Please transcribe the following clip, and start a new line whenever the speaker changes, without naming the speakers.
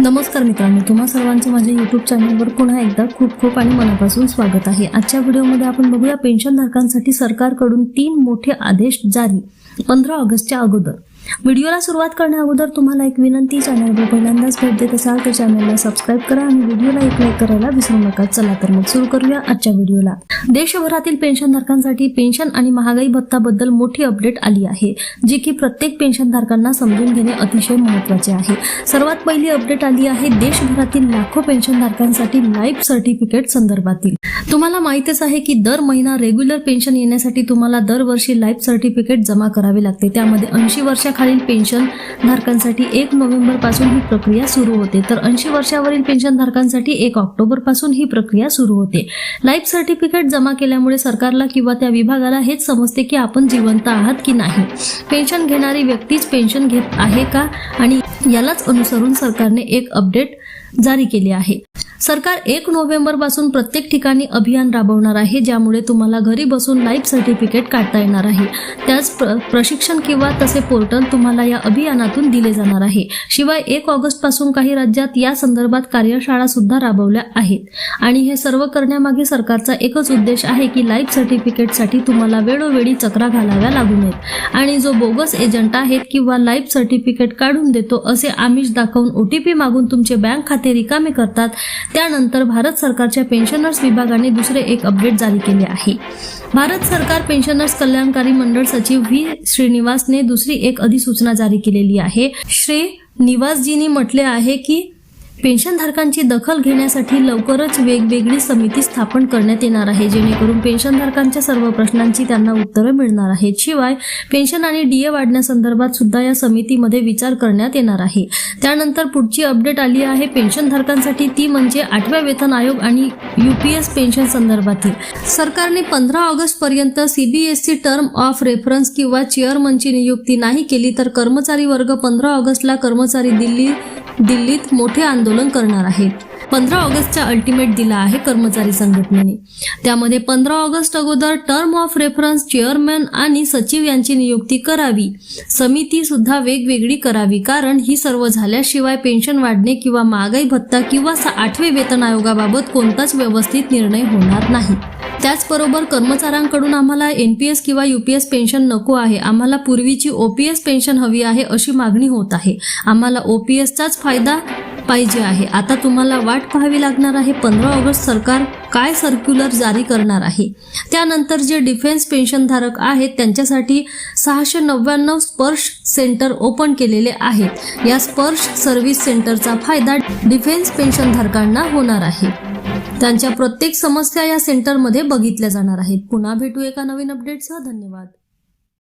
नमस्कार मित्रांनो तुम्हा सर्वांचं माझ्या यूट्यूब चॅनलवर पुन्हा एकदा खूप खूप आणि मनापासून स्वागत आहे. आजच्या व्हिडिओमध्ये आपण बघूया पेन्शनधारकांसाठी सरकारकडून तीन मोठे आदेश जारी पंधरा ऑगस्टच्या अगोदर. व्हिडिओला सुरुवात करण्या अगोदर तुम्हाला एक विनंती चॅनलवर पहिल्यांदाच भेट देत असाल तर चॅनलला सबस्क्राईब करा आणि व्हिडिओला एक लाईक करायला विसरू नका. चला तर मग सुरू करूया आजच्या व्हिडिओला. देशभरातील पेन्शनधारकांसाठी पेन्शन आणि महागाई भत्ताबद्दल मोठी अपडेट आली आहे जी की प्रत्येक पेन्शनधारकांना समजून घेणे अतिशय महत्त्वाचे आहे. सर्वात पहिली अपडेट आली आहे देशभरातील लाखो पेन्शनधारकांसाठी लाईफ सर्टिफिकेट संदर्भातील. तुम्हाला माहितच आहे की दर महिना रेग्युलर पेन्शन येण्यासाठी तुम्हाला दरवर्षी लाईफ सर्टिफिकेट जमा करावे लागते. त्यामध्ये ऐंशी वर्षाखालील पेन्शन धारकांसाठी एक नोव्हेंबरपासून ही प्रक्रिया सुरू होते. तर ऐंशी वर्षावरील पेन्शन धारकांसाठी एक ऑक्टोबरपासून ही प्रक्रिया सुरू होते. लाईफ सर्टिफिकेट जमा केल्यामुळे सरकारला किंवा त्या विभागाला हेच समजते की आपण जिवंत आहात की नाही. पेन्शन घेणारी व्यक्तीच पेन्शन घेत आहे का? आणि यालाच अनुसरून सरकारने एक अपडेट जारी केली आहे. सरकार एक नोव्हेंबरपासून प्रत्येक ठिकाणी अभियान राबवणार आहे ज्यामुळे तुम्हाला घरी बसून लाईफ सर्टिफिकेट काढता येणार आहे. त्याच प्र- प्रशिक्षण किंवा तसे पोर्टल तुम्हाला या अभियानातून दिले जाणार आहे. शिवाय एक ऑगस्टपासून काही राज्यात या संदर्भात कार्यशाळा सुद्धा राबवल्या आहेत. आणि हे सर्व करण्यामागे सरकारचा एकच उद्देश आहे की लाईफ सर्टिफिकेटसाठी तुम्हाला वेळोवेळी चक्रा घालाव्या लागू नयेत. आणि जो बोगस एजंट आहेत किंवा लाईफ सर्टिफिकेट काढून देतो असे आमिष दाखवून ओटीपी मागून तुमचे बँक खाते रिकामे करतात त्यानंतर भारत सरकारच्या पेन्शनर्स विभागाने दुसरे एक अपडेट जारी केले आहे. भारत सरकार पेन्शनर्स कल्याणकारी मंडळ सचिव व्ही. श्रीनिवासने दुसरी एक अधिसूचना जारी केलेली आहे. श्री. निवासजींनी म्हटले आहे की पेन्शनधारकांची दखल घेण्यासाठी लवकरच वेगवेगळी समिती स्थापन करण्यात येणार आहे. जेणेकरून पेन्शनधारकांच्या सर्व प्रश्नांची त्यांना उत्तरं मिळणार आहेत. शिवाय पेन्शन आणि डीए वाढण्यासंदर्भात सुद्धा या समितीमध्ये विचार करण्यात येणार आहे. त्यानंतर पुढची अपडेट आली आहे. पेन्शनधारकांसाठी ती म्हणजे आठव्या वेतन आयोग आणि युपीएस पेन्शन संदर्भातील. सरकारने पंधरा ऑगस्ट पर्यंत सीबीएसई टर्म ऑफ रेफरन्स किंवा चेअरमनची नियुक्ती नाही केली तर कर्मचारी वर्ग पंधरा ऑगस्टला कर्मचारी दिल्ली दिल्लीत मोठे आंदोलन करणार आहेत. पंधरा ऑगस्टचा अल्टिमेट दिला आहे कर्मचारी संघटनेने. त्यामध्ये पंधरा ऑगस्ट अगोदर टर्म ऑफ रेफरन्स चेअरमॅन आणि सचिव यांची नियुक्ती करावी. समिती सुद्धा वेगवेगळी करावी कारण ही सर्व झाल्याशिवाय पेन्शन वाढणे किंवा महागाई भत्ता किंवा सा- आठवे वेतन आयोगाबाबत कोणताच व्यवस्थित निर्णय होणार नाही. त्याचबरोबर कर्मचाऱ्यांकडून आम्हाला एन पी एस किंवा यू पी एस पेन्शन नको आहे. आम्हाला पूर्वीची ओ पी एस पेन्शन हवी आहे अशी मागणी होत आहे. आम्हाला ओ पी एसचाच फायदा पाहिजे आहे. आता तुम्हाला वाट पाहावी लागणार आहे. पंधरा ऑगस्ट सरकार काय सर्क्युलर जारी करणार आहे? त्यानंतर जे डिफेन्स पेन्शनधारक आहेत त्यांच्यासाठी सहाशे नव्याण्णव स्पर्श सेंटर ओपन केलेले आहेत. या स्पर्श सर्व्हिस सेंटरचा फायदा डिफेन्स पेन्शनधारकांना होणार आहे. त्यांच्या प्रत्येक समस्या या सेंटरमध्ये बघितल्या जाणार आहेत. पुन्हा भेटू एका नवीन अपडेटसह धन्यवाद.